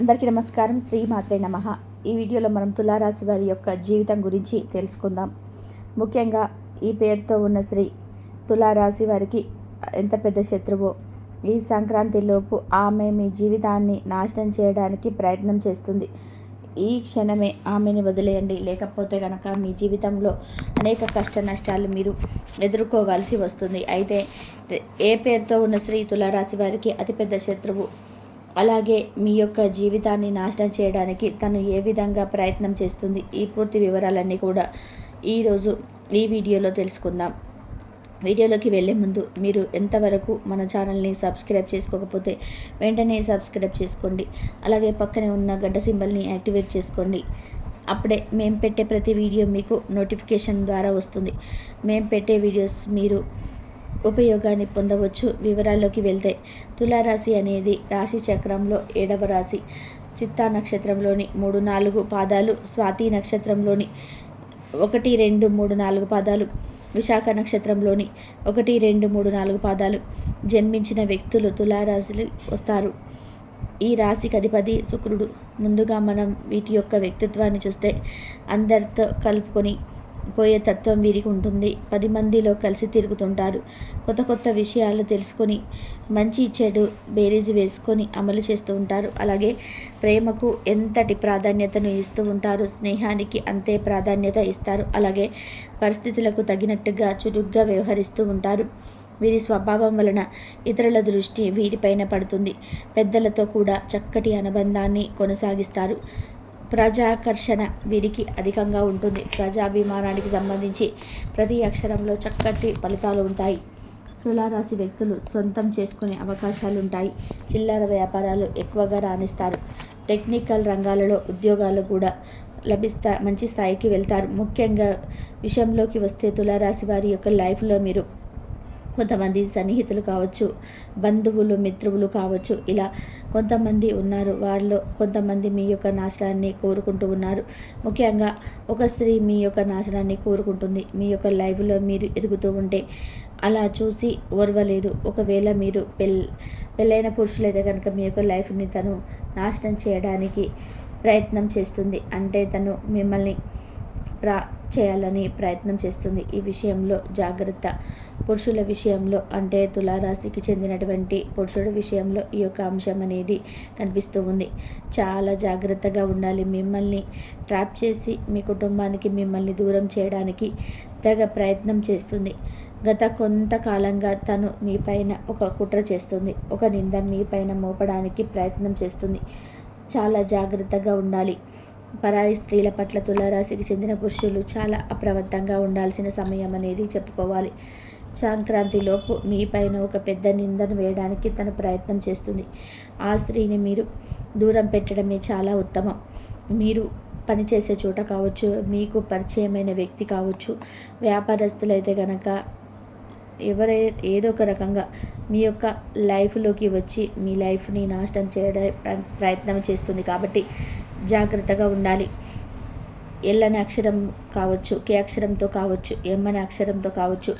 అందరికీ నమస్కారం. శ్రీ మాత్రే నమ. ఈ వీడియోలో మనం తులారాశి వారి యొక్క జీవితం గురించి తెలుసుకుందాం. ముఖ్యంగా ఈ పేరుతో ఉన్న స్త్రీ తులారాశి వారికి ఎంత పెద్ద శత్రువో ఈ సంక్రాంతిలోపు ఆమె మీ జీవితాన్ని నాశనం చేయడానికి ప్రయత్నం చేస్తుంది. ఈ క్షణమే ఆమెని వదిలేయండి. లేకపోతే కనుక మీ జీవితంలో అనేక కష్ట నష్టాలు మీరు ఎదుర్కోవాల్సి వస్తుంది. అయితే ఏ పేరుతో ఉన్న స్త్రీ తులారాశి వారికి అతిపెద్ద శత్రువు? అలాగే మీ యొక్క జీవితాన్ని నాశనం చేయడానికి తను ఏ విధంగా ప్రయత్నం చేస్తుంది ఈ పూర్తి వివరాలన్నీ కూడా ఈరోజు ఈ వీడియోలో తెలుసుకుందాం. వీడియోలోకి వెళ్ళే ముందు మీరు ఎంతవరకు మన ఛానల్ని సబ్స్క్రైబ్ చేసుకోకపోతే వెంటనే సబ్స్క్రైబ్ చేసుకోండి. అలాగే పక్కనే ఉన్న గడ్డ సింబల్ని యాక్టివేట్ చేసుకోండి. అప్పుడే మేము పెట్టే ప్రతి వీడియో మీకు నోటిఫికేషన్ ద్వారా వస్తుంది. మేము పెట్టే వీడియోస్ మీరు ఉపయోగాన్ని పొందవచ్చు. వివరాల్లోకి వెళ్తే తులారాశి అనేది రాశి చక్రంలో ఏడవ రాశి. చిత్తా నక్షత్రంలోని మూడు నాలుగు పాదాలు స్వాతి నక్షత్రంలోని ఒకటి రెండు మూడు నాలుగు పాదాలు విశాఖ నక్షత్రంలోని ఒకటి రెండు మూడు నాలుగు పాదాలు జన్మించిన వ్యక్తులు తులారాశులు వస్తారు. ఈ రాశికి అధిపతి శుక్రుడు. ముందుగా మనం వీటి యొక్క వ్యక్తిత్వాన్ని చూస్తే అందరితో కలుపుకొని పోయే తత్వం వీరికి ఉంటుంది. పది మందిలో కలిసి తిరుగుతుంటారు. కొత్త కొత్త విషయాలు తెలుసుకొని మంచి చెడు బేరీజు వేసుకొని అమలు చేస్తూ ఉంటారు. అలాగే ప్రేమకు ఎంతటి ప్రాధాన్యతను ఇస్తూ ఉంటారు స్నేహానికి అంతే ప్రాధాన్యత ఇస్తారు. అలాగే పరిస్థితులకు తగినట్టుగా చురుగ్గా వ్యవహరిస్తూ ఉంటారు. వీరి స్వభావం వలన ఇతరుల దృష్టి వీరిపైన పడుతుంది. పెద్దలతో కూడా చక్కటి అనుబంధాన్ని కొనసాగిస్తారు. ప్రజాకర్షణ వీరికి అధికంగా ఉంటుంది. ప్రజాభిమానానికి సంబంధించి ప్రతి అక్షరంలో చక్కటి ఫలితాలు ఉంటాయి. తులారాశి వ్యక్తులు సొంతం చేసుకునే అవకాశాలు ఉంటాయి చిల్లర వ్యాపారాలు ఎక్కువగా రాణిస్తారు. టెక్నికల్ రంగాలలో ఉద్యోగాలు కూడా లభిస్తా మంచి స్థాయికి వెళ్తారు. ముఖ్యంగా విషయంలోకి వస్తే తులారాశి వారి యొక్క లైఫ్లో మీరు కొంతమంది సన్నిహితులు కావచ్చు బంధువులు మిత్రువులు కావచ్చు. ఇలా కొంతమంది ఉన్నారు. వారిలో కొంతమంది మీ యొక్క నాశనాన్ని కోరుకుంటూ ఉన్నారు. ముఖ్యంగా ఒక స్త్రీ మీ యొక్క నాశనాన్ని కోరుకుంటుంది. మీ యొక్క లైఫ్లో మీరు ఎదుగుతూ ఉంటే అలా చూసి ఓర్వలేదు. ఒకవేళ మీరు పెళ్ పెళ్ళైన పురుషులైతే కనుక మీ యొక్క లైఫ్ని తను నాశనం చేయడానికి ప్రయత్నం చేస్తుంది. అంటే తను మిమ్మల్ని రా చేయాలని ప్రయత్నం చేస్తుంది. ఈ విషయంలో జాగ్రత్త. పురుషుల విషయంలో అంటే తులారాశికి చెందినటువంటి పురుషుడి విషయంలో ఈ యొక్క అంశం అనేది కనిపిస్తూ ఉంది. చాలా జాగ్రత్తగా ఉండాలి. మిమ్మల్ని ట్రాప్ చేసి మీ కుటుంబానికి మిమ్మల్ని దూరం చేయడానికి తెగ ప్రయత్నం చేస్తుంది. గత కొంతకాలంగా తను మీ పైన ఒక కుట్ర చేస్తుంది. ఒక నింద మీ పైన మోపడానికి ప్రయత్నం చేస్తుంది. చాలా జాగ్రత్తగా ఉండాలి. పరాయి స్త్రీల పట్ల తులారాశికి చెందిన పురుషులు చాలా అప్రమత్తంగా ఉండాల్సిన సమయం అనేది చెప్పుకోవాలి. సంక్రాంతిలోపు మీ పైన ఒక పెద్ద నిందను వేయడానికి తన ప్రయత్నం చేస్తుంది. ఆ స్త్రీని మీరు దూరం పెట్టడమే చాలా ఉత్తమం. మీరు పనిచేసే చోట కావచ్చు మీకు పరిచయమైన వ్యక్తి కావచ్చు వ్యాపారస్తులైతే కనుక ఎవరై ఏదో ఒక రకంగా మీ యొక్క లైఫ్లోకి వచ్చి మీ లైఫ్ని నాశనం చేయడం ప్రయత్నం చేస్తుంది కాబట్టి జాగ్రత్తగా ఉండాలి. ఎల్లని అక్షరం కావచ్చు కే అక్షరంతో కావచ్చు ఎమ్మని అక్షరంతో కావచ్చు.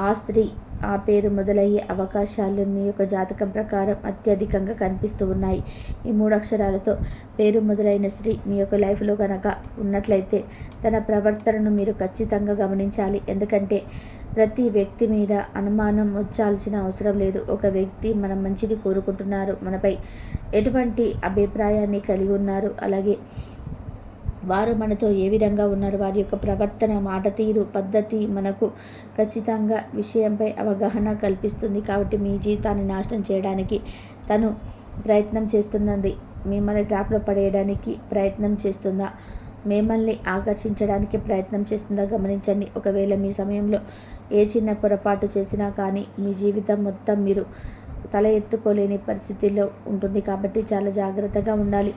ఆ స్త్రీ ఆ పేరు మొదలయ్యే అవకాశాలు మీ యొక్క జాతకం ప్రకారం అత్యధికంగా కనిపిస్తూ ఉన్నాయి. ఈ మూడు అక్షరాలతో పేరు మొదలైన స్త్రీ మీ యొక్క లైఫ్లో కనుక ఉన్నట్లయితే తన ప్రవర్తనను మీరు ఖచ్చితంగా గమనించాలి. ఎందుకంటే ప్రతి వ్యక్తి మీద అనుమానం వచ్చాల్సిన అవసరం లేదు. ఒక వ్యక్తి మన మంచిని కోరుకుంటున్నారు మనపై ఎటువంటి అభిప్రాయాన్ని కలిగి ఉన్నారు. అలాగే వారు మనతో ఏ విధంగా ఉన్నారు వారి యొక్క ప్రవర్తన మాట తీరు పద్ధతి మనకు ఖచ్చితంగా విషయంపై అవగాహన కల్పిస్తుంది. కాబట్టి మీ జీవితాన్ని నాశనం చేయడానికి తను ప్రయత్నం చేస్తున్నది మిమ్మల్ని ట్రాప్లో పడేయడానికి ప్రయత్నం చేస్తుందా మిమ్మల్ని ఆకర్షించడానికి ప్రయత్నం చేస్తుందా గమనించండి. ఒకవేళ మీ సమయంలో ఏ చిన్న పొరపాటు చేసినా కానీ మీ జీవితం మొత్తం మీరు తల ఎత్తుకోలేని పరిస్థితిలో ఉంటుంది కాబట్టి చాలా జాగ్రత్తగా ఉండాలి.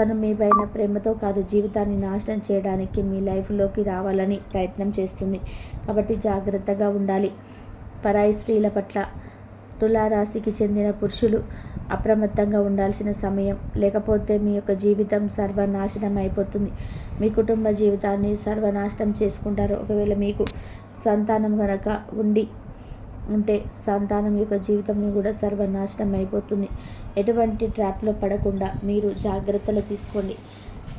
తను మీ పైన ప్రేమతో కాదు జీవితాన్ని నాశనం చేయడానికి మీ లైఫ్లోకి రావాలని ప్రయత్నం చేస్తుంది కాబట్టి జాగ్రత్తగా ఉండాలి. పరాయి స్త్రీల పట్ల తులారాశికి చెందిన పురుషులు అప్రమత్తంగా ఉండాల్సిన సమయం. లేకపోతే మీ యొక్క జీవితం సర్వనాశనం అయిపోతుంది. మీ కుటుంబ జీవితాన్ని సర్వనాశనం చేసుకుంటారు. ఒకవేళ మీకు సంతానం గనక ఉండి ఉంటే సంతానం యొక్క జీవితం కూడా సర్వనాశనం అయిపోతుంది. ఎటువంటి ట్రాప్లో పడకుండా మీరు జాగ్రత్తలు తీసుకోండి.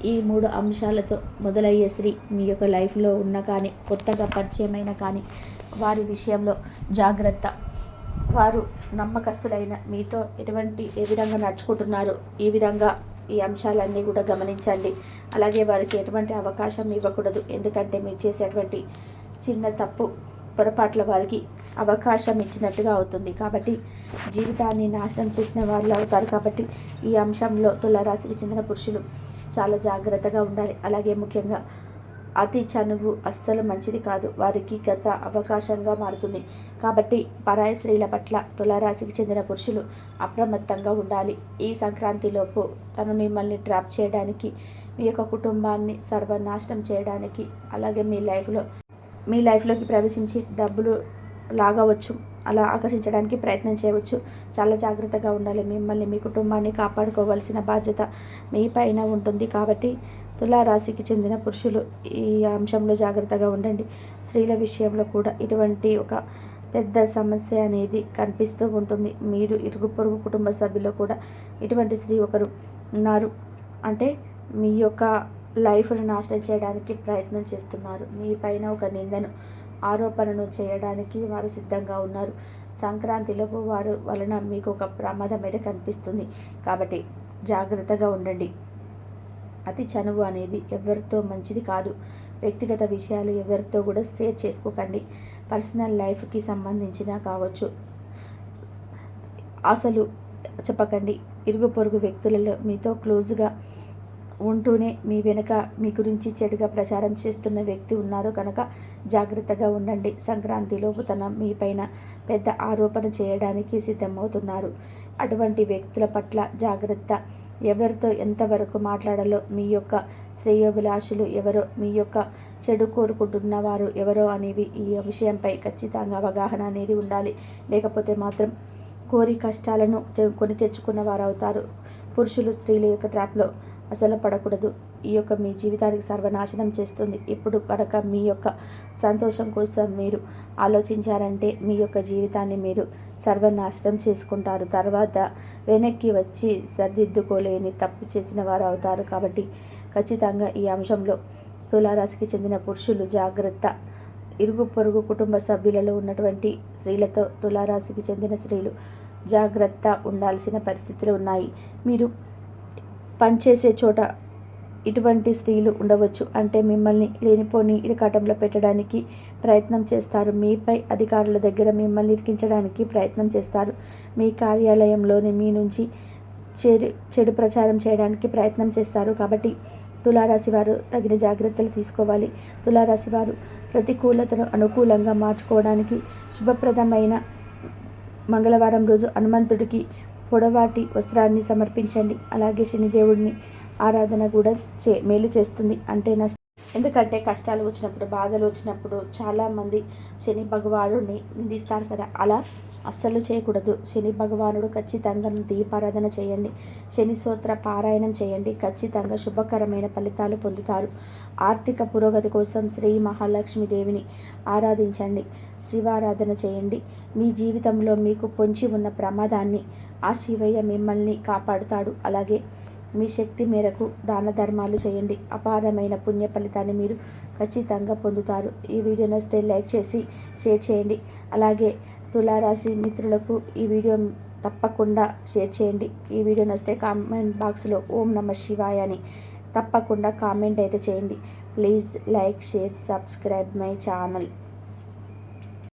ఈ మూడు అంశాలతో మొదలయ్యే స్త్రీ మీ యొక్క లైఫ్లో ఉన్న కానీ కొత్తగా పరిచయమైన కానీ వారి విషయంలో జాగ్రత్త. వారు నమ్మకస్తులైన మీతో ఎటువంటి ఏ విధంగా నడుచుకుంటున్నారు ఈ విధంగా ఈ అంశాలన్నీ కూడా గమనించండి. అలాగే వారికి ఎటువంటి అవకాశం ఇవ్వకూడదు. ఎందుకంటే మీరు చేసేటువంటి చిన్న తప్పు పొరపాట్ల వారికి అవకాశం ఇచ్చినట్టుగా అవుతుంది. కాబట్టి జీవితాన్ని నాశనం చేసిన వాళ్ళు అవుతారు. కాబట్టి ఈ అంశంలో తులారాశికి చెందిన పురుషులు చాలా జాగ్రత్తగా ఉండాలి. అలాగే ముఖ్యంగా అతి చనువు అస్సలు మంచిది కాదు. వారికి గత అవకాశంగా మారుతుంది. కాబట్టి పరాయ స్త్రీల పట్ల తులారాశికి చెందిన పురుషులు అప్రమత్తంగా ఉండాలి. ఈ సంక్రాంతిలోపు తను మిమ్మల్ని ట్రాప్ చేయడానికి మీ యొక్క కుటుంబాన్ని సర్వనాశనం చేయడానికి అలాగే మీ లైఫ్లో మీ లైఫ్లోకి ప్రవేశించి డబ్బులు లాగవచ్చు. అలా ఆకర్షించడానికి ప్రయత్నం చేయవచ్చు. చాలా జాగ్రత్తగా ఉండాలి. మిమ్మల్ని మీ కుటుంబాన్ని కాపాడుకోవాల్సిన బాధ్యత మీ పైన ఉంటుంది. కాబట్టి తులారాశికి చెందిన పురుషులు ఈ అంశంలో జాగ్రత్తగా ఉండండి. స్త్రీల విషయంలో కూడా ఇటువంటి ఒక పెద్ద సమస్య అనేది కనిపిస్తూ ఉంటుంది. మీరు ఇరుగు పొరుగు కుటుంబ సభ్యులు కూడా ఇటువంటి స్త్రీ ఒకరు ఉన్నారు. అంటే మీ యొక్క లైఫ్ను నాశనం చేయడానికి ప్రయత్నం చేస్తున్నారు. మీ పైన ఒక నిందను ఆరోపణను చేయడానికి వారు సిద్ధంగా ఉన్నారు. సంక్రాంతిలోపు వారు వలన మీకు ఒక ప్రమాదం అయితే కనిపిస్తుంది. కాబట్టి జాగ్రత్తగా ఉండండి. అతి చనువు అనేది ఎవరితో మంచిది కాదు. వ్యక్తిగత విషయాలు ఎవరితో కూడా షేర్ చేసుకోకండి. పర్సనల్ లైఫ్కి సంబంధించిన కావచ్చు. అసలు చెప్పకండి. ఇరుగు పొరుగు వ్యక్తులలో మీతో క్లోజ్గా ఉంటూనే మీ వెనుక మీ గురించి చెడుగా ప్రచారం చేస్తున్న వ్యక్తి ఉన్నారు కనుక జాగ్రత్తగా ఉండండి. సంక్రాంతిలోపు తన మీపైన పెద్ద ఆరోపణ చేయడానికి సిద్ధమవుతున్నారు. అటువంటి వ్యక్తుల పట్ల జాగ్రత్త ఎవరితో ఎంతవరకు మాట్లాడాలో మీ యొక్క శ్రేయోభిలాషులు ఎవరో మీ యొక్క చెడు కోరుకుంటున్న వారు ఎవరో అనేవి ఈ విషయంపై ఖచ్చితంగా అవగాహన అనేది ఉండాలి. లేకపోతే మాత్రం కోరి కష్టాలను కొని తెచ్చుకున్న వారు అవుతారు పురుషులు స్త్రీల యొక్క ట్రాప్లో అసలు పడకూడదు. ఈ యొక్క మీ జీవితానికి సర్వనాశనం చేస్తుంది. ఇప్పుడు కనుక మీ యొక్క సంతోషం కోసం మీరు ఆలోచించారంటే మీ యొక్క జీవితాన్ని మీరు సర్వనాశనం చేసుకుంటారు. తర్వాత వెనక్కి వచ్చి సరిదిద్దుకోలేని తప్పు చేసిన వారు అవుతారు. కాబట్టి ఖచ్చితంగా ఈ అంశంలో తులారాశికి చెందిన పురుషులు జాగ్రత్త. ఇరుగు పొరుగు కుటుంబ సభ్యులలో ఉన్నటువంటి స్త్రీలతో తులారాశికి చెందిన స్త్రీలు జాగ్రత్త ఉండాల్సిన పరిస్థితులు ఉన్నాయి. మీరు పనిచేసే చోట ఇటువంటి స్త్రీలు ఉండవచ్చు. అంటే మిమ్మల్ని లేనిపోని ఇరకాటంలో పెట్టడానికి ప్రయత్నం చేస్తారు. మీపై అధికారుల దగ్గర మిమ్మల్ని ఇరికించడానికి ప్రయత్నం చేస్తారు. మీ కార్యాలయంలోని మీ నుంచి చెడు చెడు ప్రచారం చేయడానికి ప్రయత్నం చేస్తారు. కాబట్టి తులారాశి వారు తగిన జాగ్రత్తలు తీసుకోవాలి. తులారాశి వారు ప్రతికూలతను అనుకూలంగా మార్చుకోవడానికి శుభప్రదమైన మంగళవారం రోజు హనుమంతుడికి పొడవాటి వస్త్రాన్ని సమర్పించండి. అలాగే శనిదేవుడిని ఆరాధన కూడా చే మేలు చేస్తుంది. అంటే నష్ట ఎందుకంటే కష్టాలు వచ్చినప్పుడు బాధలు వచ్చినప్పుడు చాలామంది శని భగవానుడిని నిందిస్తారు కదా. అలా అస్సలు చేయకూడదు. శని భగవానుడు ఖచ్చితంగా దీపారాధన చేయండి. శని సూత్ర పారాయణం చేయండి. ఖచ్చితంగా శుభకరమైన ఫలితాలు పొందుతారు. ఆర్థిక పురోగతి కోసం శ్రీ మహాలక్ష్మీదేవిని ఆరాధించండి. శివారాధన చేయండి. మీ జీవితంలో మీకు పొంచి ఉన్న ప్రమాదాన్ని ఆ శివయ్య మిమ్మల్ని కాపాడుతాడు. అలాగే మీ శక్తి మేరకు దాన ధర్మాలు చేయండి. అపారమైన పుణ్య ఫలితాన్ని మీరు ఖచ్చితంగా పొందుతారు. ఈ వీడియో నచ్చితే లైక్ చేసి షేర్ చేయండి. అలాగే తులారాశి మిత్రులకు ఈ వీడియో తప్పకుండా షేర్ చేయండి. ఈ వీడియో నచ్చితే కామెంట్ బాక్స్లో ఓం నమ శివాయ అని తప్పకుండా కామెంట్ అయితే చేయండి. Please like share subscribe my channel.